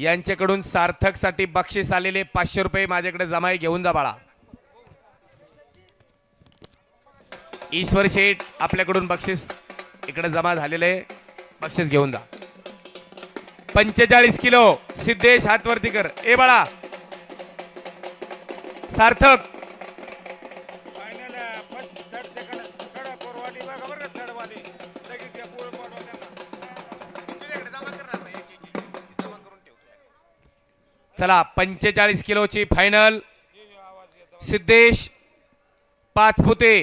यांच्याकडून सार्थकसाठी बक्षीस आलेले पाचशे रुपये माझ्याकडे जमाई घेऊन जा बाळा. ईश्वर शेठ आपल्याकडून बक्षीस इकडे जमा झालेले बक्षीस घेऊन जा. पंचेचाळीस किलो सिद्धेश हातवरती कर ए बाळा. सार्थक. फायनल चला पंचेचाळीस किलोची फायनल सिद्धेश पाच फुते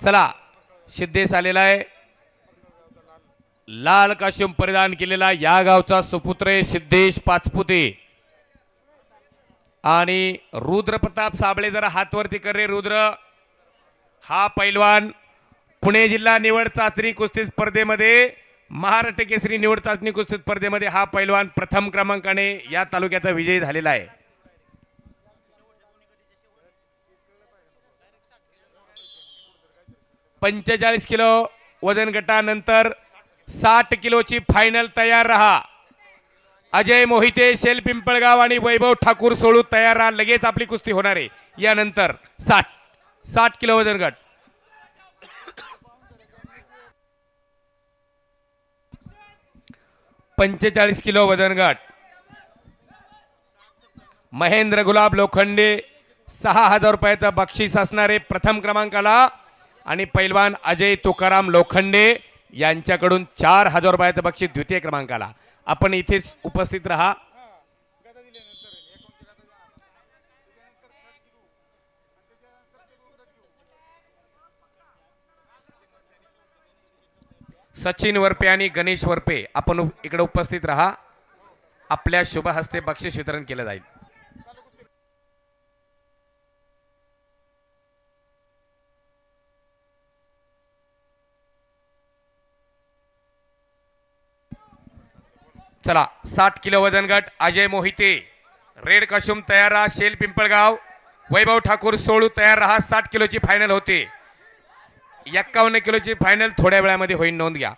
चला सिद्धेश आलेला आहे. लाल काश्यम परिधान केलेला या गावचा सुपुत्र आहे सिद्धेश पाचपुते. आणि रुद्र प्रताप साबळे जरा हातवरती कर रे रुद्र. हा पैलवान पुणे जिल्हा निवड चाचणी कुस्ती स्पर्धेमध्ये महाराष्ट्र केसरी निवड चाचणी कुस्ती स्पर्धेमध्ये हा पैलवान प्रथम क्रमांकाने या तालुक्याचा विजयी झालेला आहे. पंचेचाळीस किलो वजन गटानंतर साठ किलोची फायनल तयार रहा. अजय मोहिते शेल पिंपळगाव आणि वैभव ठाकूर सोळू तयार राहा. लगेच आपली कुस्ती होणार आहे. यानंतर साठ साठ किलो वजन गट. पंचेचाळीस किलो वजन गट महेंद्र गुलाब लोखंडे सहा हजार रुपयाचं बक्षीस असणारे प्रथम क्रमांकाला आणि पैलवान अजय तुकाराम लोखंडे यांच्याकडून चार हजार रुपयाचं बक्षीस द्वितीय क्रमांकाला. आपण इथेच उपस्थित राहा. सचिन वरपे आणि गणेश वरपे आपण इकडे उपस्थित राहा. आपल्या शुभ हस्ते बक्षीस वितरण केलं जाईल. चला साठ किलो वजन गट अजय मोहिते. रेड कशुम तयार राहा शेल पिंपळगाव. वैभव ठाकूर सोळू तयार राहा साठ किलोची फायनल होते. एक्कावन्न किलोची फायनल थोड्या वेळामध्ये होईल नोंद घ्या.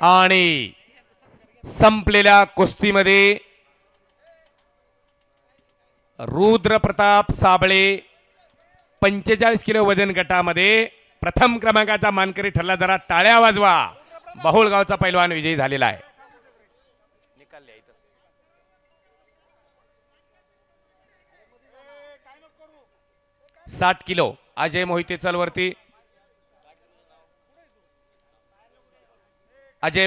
आणि संपलेल्या कुस्तीमध्ये रुद्र प्रताप साबळे पंचेचाळीस किलो वजन गटामध्ये प्रथम क्रमांकाचा मानकरी ठरला जरा टाळ्या वाजवा. बहुळगावचा पैलवान विजयी झालेला आहे. साठ किलो. अजय मोहिते चलवरती. अजय